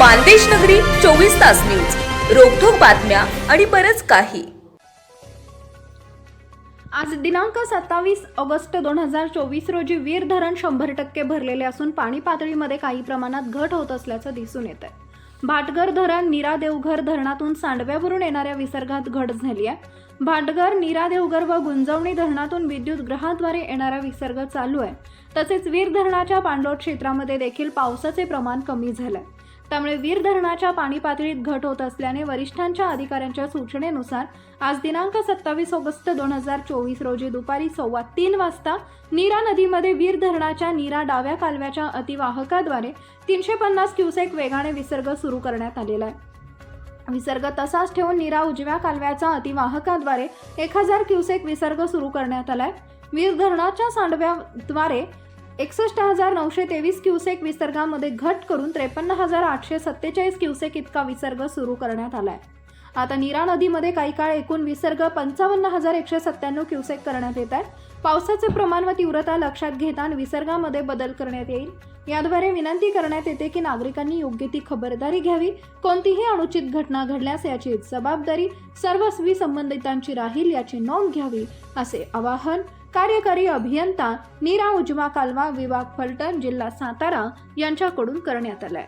मानदेश नगरी चोवीस तास न्यूज. रोखोक बातम्या आणि बरच काही. आज दिनांक सत्तावीस ऑगस्ट दोन हजार चोवीस रोजी वीर धरण शंभर टक्के भरलेले असून पाणी पातळीमध्ये काही प्रमाणात घट होत असल्याचं दिसून येत आहे भाटघर धरण नीरा देवघर धरणातून सांडव्यावरून येणाऱ्या विसर्गात घट झाली आहे. भाटघर नीरा देवघर व गुंजवणी धरणातून विद्युत ग्रहाद्वारे येणारा विसर्ग चालू आहे. तसेच वीर धरणाच्या पाणलोट क्षेत्रामध्ये देखील पावसाचे प्रमाण कमी झालंय. त्यामुळे वीर धरणाच्या पाणी पातळीत घट होत असल्याने वरिष्ठांच्या अधिकाऱ्यांच्या सूचनेनुसार आज दिनांक सत्तावीस ऑगस्ट दोन हजार चोवीस रोजी दुपारी सव्वा तीन वाजता नीरा नदीमध्ये वीर धरणाच्या नीरा डाव्या कालव्याच्या अतिवाहकाद्वारे तीनशे पन्नास क्युसेक वेगाने विसर्ग सुरू करण्यात आलेला आहे. विसर्ग तसाच ठेवून नीरा उजव्या कालव्याचा अतिवाहकाद्वारे एक हजार क्युसेक विसर्ग सुरू करण्यात आलाय. वीर धरणाच्या सांडव्याद्वारे एकसष्ट हजार नऊशे तेवीस क्युसेक विसर्गामध्ये घट करून त्रेपन्न हजार आठशे सत्तेचाळीस क्युसेक इतका विसर्ग सुरू करण्यात आलाय. आता नीरा नदीमध्ये काही काळ एकूण विसर्ग पंचावन्न हजार एकशे सत्त्याण्णव क्युसेक करण्यात येत आहे. पावसाचे प्रमाण व तीव्रता लक्षात घेता विसर्गामध्ये बदल करण्यात येईल. याद्वारे विनंती करण्यात येते की नागरिकांनी योग्य ती खबरदारी घ्यावी. कोणतीही अनुचित घटना घडल्यास याची जबाबदारी सर्वस्वी संबंधितांची राहील याची नोंद घ्यावी असे आवाहन कार्यकारी अभियंता नीरा उजवा कालवा विभाग फलटण जिल्हा सातारा यांच्याकडून करण्यात आलाय.